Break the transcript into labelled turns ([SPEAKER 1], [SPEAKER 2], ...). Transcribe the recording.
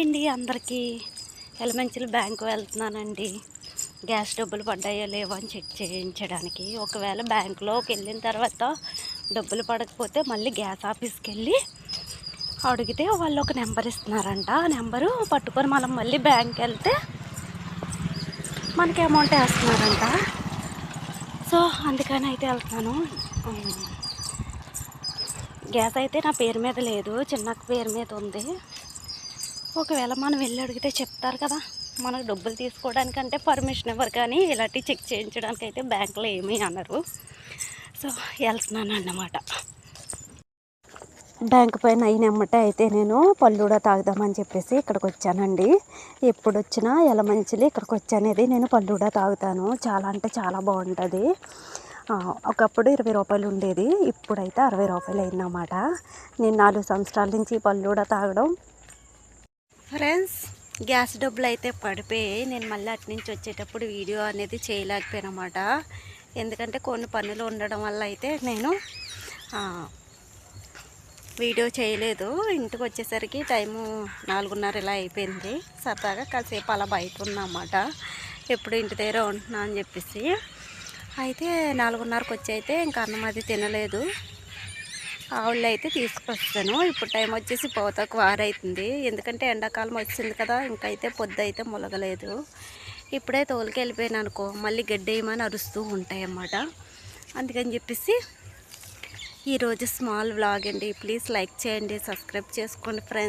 [SPEAKER 1] Hi అండి అందరికీ. ఎలమంచిల bank వెళ్తున్నానండి. Gas డబ్బులు పడ్డాయో లేవో అని చెక్ చేయించడానికి. ఒకవేళ బ్యాంకులోకి వెళ్ళిన తర్వాత డబ్బులు పడకపోతే మళ్ళీ గ్యాస్ ఆఫీస్కి వెళ్ళి అడిగితే వాళ్ళు ఒక నెంబర్ ఇస్తున్నారంట. ఆ నెంబరు పట్టుకొని మనం మళ్ళీ బ్యాంక్కి వెళ్తే మనకి అమౌంట్ వేస్తున్నారంట. సో అందుకని అయితే వెళ్తున్నాను. గ్యాస్ అయితే నా పేరు మీద లేదు. చిన్నక్క పేరు మీద ఉంది. ఒకవేళ మనం వెళ్ళి అడిగితే చెప్తారు కదా మనకు డబ్బులు తీసుకోవడానికంటే పర్మిషన్ ఇవ్వరు కానీ ఇలాంటివి చెక్ చేయించడానికి అయితే బ్యాంకులో ఏమీ అనరు. సో వెళ్తున్నాను అన్నమాట. బ్యాంక్ పైన అయినమ్మటే అయితే నేను పళ్ళుడా తాగుదామని చెప్పేసి ఇక్కడికి వచ్చానండి. ఎప్పుడు వచ్చినా ఎలమంచిలి ఇక్కడికి వచ్చానేది నేను పళ్ళుడా తాగుతాను. చాలా అంటే చాలా బాగుంటుంది. ఒకప్పుడు ఇరవై రూపాయలు ఉండేది ఇప్పుడైతే అరవై రూపాయలు అయిందన్నమాట. నేను నాలుగు సంవత్సరాల నుంచి పళ్ళుడా తాగడం ఫ్రెండ్స్ గ్యాస్ డబ్బులు అయితే పడిపోయాయి. నేను మళ్ళీ అటు నుంచి వచ్చేటప్పుడు వీడియో అనేది చేయలేకపోయానమాట. ఎందుకంటే కొన్ని పనులు ఉండడం వల్ల అయితే నేను వీడియో చేయలేదు. ఇంటికి వచ్చేసరికి టైము నాలుగున్నర ఇలా అయిపోయింది. సరదాగా కాసేపు అలా బయట ఉన్నమాట. ఎప్పుడు ఇంటి దగ్గర ఉంటున్నా అని చెప్పేసి. అయితే నాలుగున్నరకు వచ్చి అయితే ఇంకా అన్నం అది తినలేదు. ఆవులు అయితే తీసుకొస్తాను. ఇప్పుడు టైం వచ్చేసి పోతాకు వారైతుంది. ఎందుకంటే ఎండాకాలం వచ్చింది కదా ఇంకైతే పొద్దు అయితే మొలగలేదు. ఇప్పుడే తోలుకి వెళ్ళిపోయాను అనుకో మళ్ళీ గడ్డేయమని అరుస్తూ ఉంటాయి అన్నమాట అందుకని చెప్పేసి ఈరోజు స్మాల్ వ్లాగ్ అండి. ప్లీజ్ లైక్ చేయండి సబ్స్క్రైబ్ చేసుకోండి ఫ్రెండ్స్.